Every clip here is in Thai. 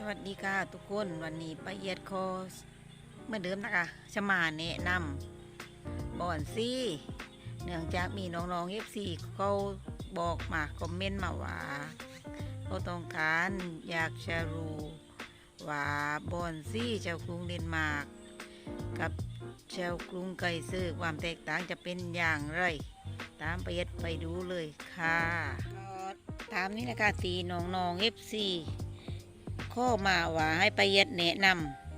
สวัสดีค่ะทุกคนวันนี้ป้าเอียดโคสเหมื่อนเดิมนะคะจะมาแนะนำบอนซี่เนื่องจากมีน้องๆเอฟซีเขาบอกมาคอมเมนต์มาว่าเขาต้องการอยากจะรู้ว่าบอนซี่เจ้ากรุงเดนมาร์กกับเจ้ากรุงไกเซอร์ความแตกต่างจะเป็นอย่างไร ตามป้าเอียดไปดูเลยค่ะก็ตามนี้นะคะตีน้องๆเอฟซี ข้อมาว่าให้ไปเย็ดแนะน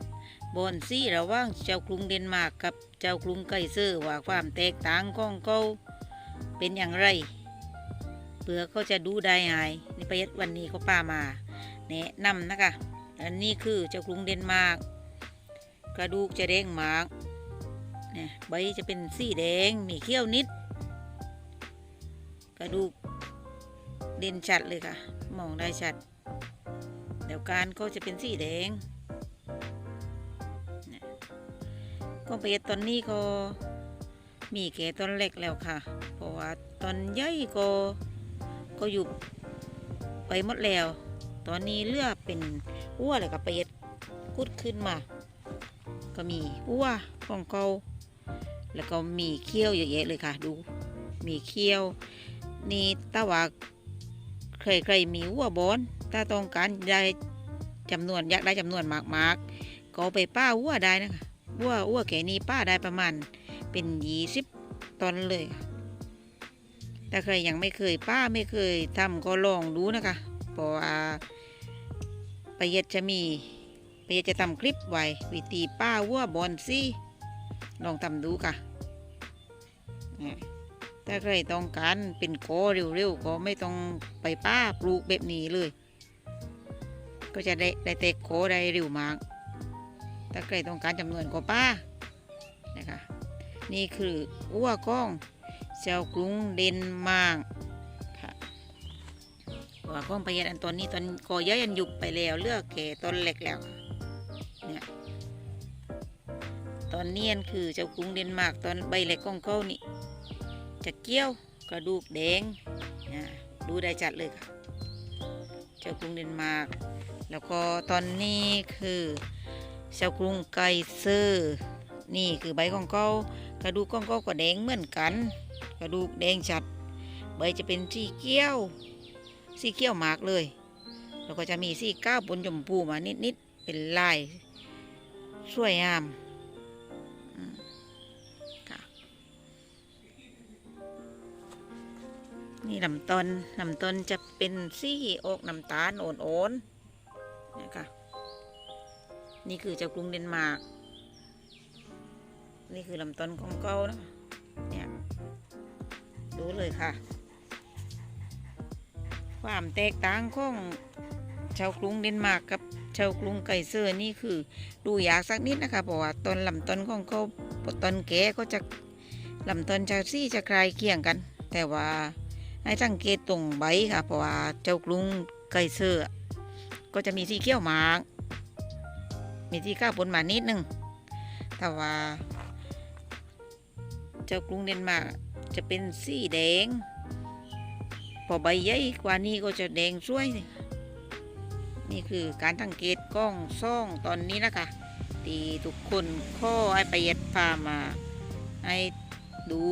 ำบอนซี่ระว่างเจ้ากรุงเดนมาร์กกับเจ้ากรุงไกเซอร์ว่าความแตกต่างของเขาเป็นอย่างไรเพื่อเขาจะดูได้หายนี่ไปเย็ดวันนี้เขาป้ามา แนะนำนะคะอันนี้คือเจ้ากรุงเดนมาร์กกระดูกจะแดงมากเนี่ยใบจะเป็นสีแดงมีเขี้ยวนิด กระดูกเด่นชัดเลยค่ะ มองได้ชัด เดี๋ยวการก็จะเป็นสีแดงเนี่ยก็ไปตอนนี้ก็มีแก่ตอนเล็กแล้วค่ะ เพราะว่าตอนใหญ่ก็ก็อยู่ไปหมดแล้ว ตอนนี้เลือเป็นอ้วเลยกับไปดกุดขึ้นมา ก็มีอ้วของเกาแล้วก็มีเขี้ยวเยอะแยะเลยค่ะ ดู มีเขี้ยว นี่ตาว่าใครๆมีอ้วบอน ถ้าต้องการได้จำนวนอยากได้จำนวนมากๆก็ไปป้าวัวได้นะคะวัววัวแก่นี้ป้าได้ประมาณเป็นยี่สิบตอนเลยถ้าใครยังไม่เคยป้าไม่เคยทำก็ลองดูนะคะเพราะว่าประเยดจะมีประเยดจะทำคลิปไว้วิธีป้าวัวบอนซี่ลองทำดูค่ะถ้าใครต้องการเป็นโกเร็วๆก็ไม่ต้องไปป้าปลูกแบบนี้เลย ก็จะได้ได้เตะโคได้ร็วมากถ้าใครต้องการจำนวนก็ป้านะคะนี่คืออ้วกล้องเซลกรุงเดนมาร์กค่ะอ้วกล้องประยัดอันตอนนี้ตอนก่อย่ยันหยุบไปแล้วเลือกแก่ต้นเล็กแล้วเนี่ยตอนเนี้อันคือเจ้ากรุงเดนมาร์กตอนใบเล็กของเขานี่จะเกี้ยวกระดูกแดงนะดูได้จัดเลยค่ะ เจ้ากรุงเดนมาร์ก แล้วก็ตอนนี้คือเจ้ากรุงไกเซอร์นี่คือใบของเขากระดูกของเขาก็แดงเหมือนกัน กระดูกแดงจัด ใบจะเป็นสีเขียวสีเขียวมากเลย แล้วก็จะมีสีก้าวบนชมพูมานิดๆเป็นลายสวยงามนี่ลำต้นลำต้นจะเป็นสีออกน้ำตาลโอนๆ นะคะนี่คือเจ้ากรุงเดนมาร์ก นี่คือลำต้นของเก้านะเนี่ยดูเลยค่ะ ความแตกต่างของชาวกรุงเดนมาร์กกับชาวกรุงไกเซอร์นี่คือดูยากสักนิดนะคะเพราะว่าต้นลำต้นของเขาต้นแก่ก็จะลำต้นจะซี่จะคลายเคียงกัน แต่ว่าให้สังเกตตรงใบค่ะเพราะว่าเจ้ากรุงไกเซอร์ ก็จะมีสีเขียวหมาก มีที่ข้าวปนมานิดนึงแต่ว่า เจ้ากรุงเดนมาร์กจะเป็นสีแดง พอใบใหญ่กว่านี้ก็จะแดงสวย นี่คือการสังเกตกล้องซ่องตอนนี้นะคะทีทุกคนข้อให้ประหยัดพามาให้ดู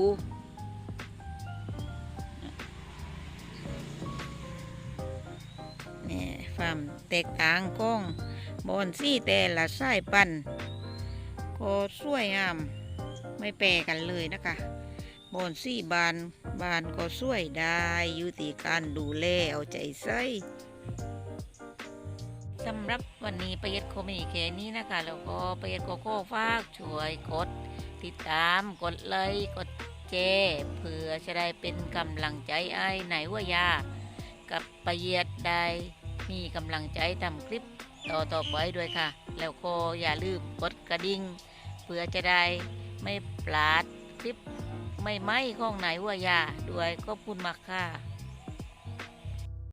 นี่ความแตกต่างกล้องบอนซี่แต่ละสายพันก็สวยงามไม่แปรกันเลยนะคะบอนซี่บานบานก็สวยได้อยู่ที่การดูแลเอาใจใส่สำหรับวันนี้ประยัดโคมีแค่นี้นะคะ แล้วก็ประยัดโกโก้ฝากช่วยกด ติดตามกดไลค์กดแชร์เพื่อจะได้เป็นกำลังใจไอ้ไหนว่ายา กับประยียดได้ มีกำลังใจทำคลิปต่อต่อไปด้วยค่ะ แล้วก็อย่าลืมกดกระดิ่งเพื่อจะได้ไม่พลาดคลิปไม่ไหม่ของไหนว่ายาด้วยก็พูดมากค่ะ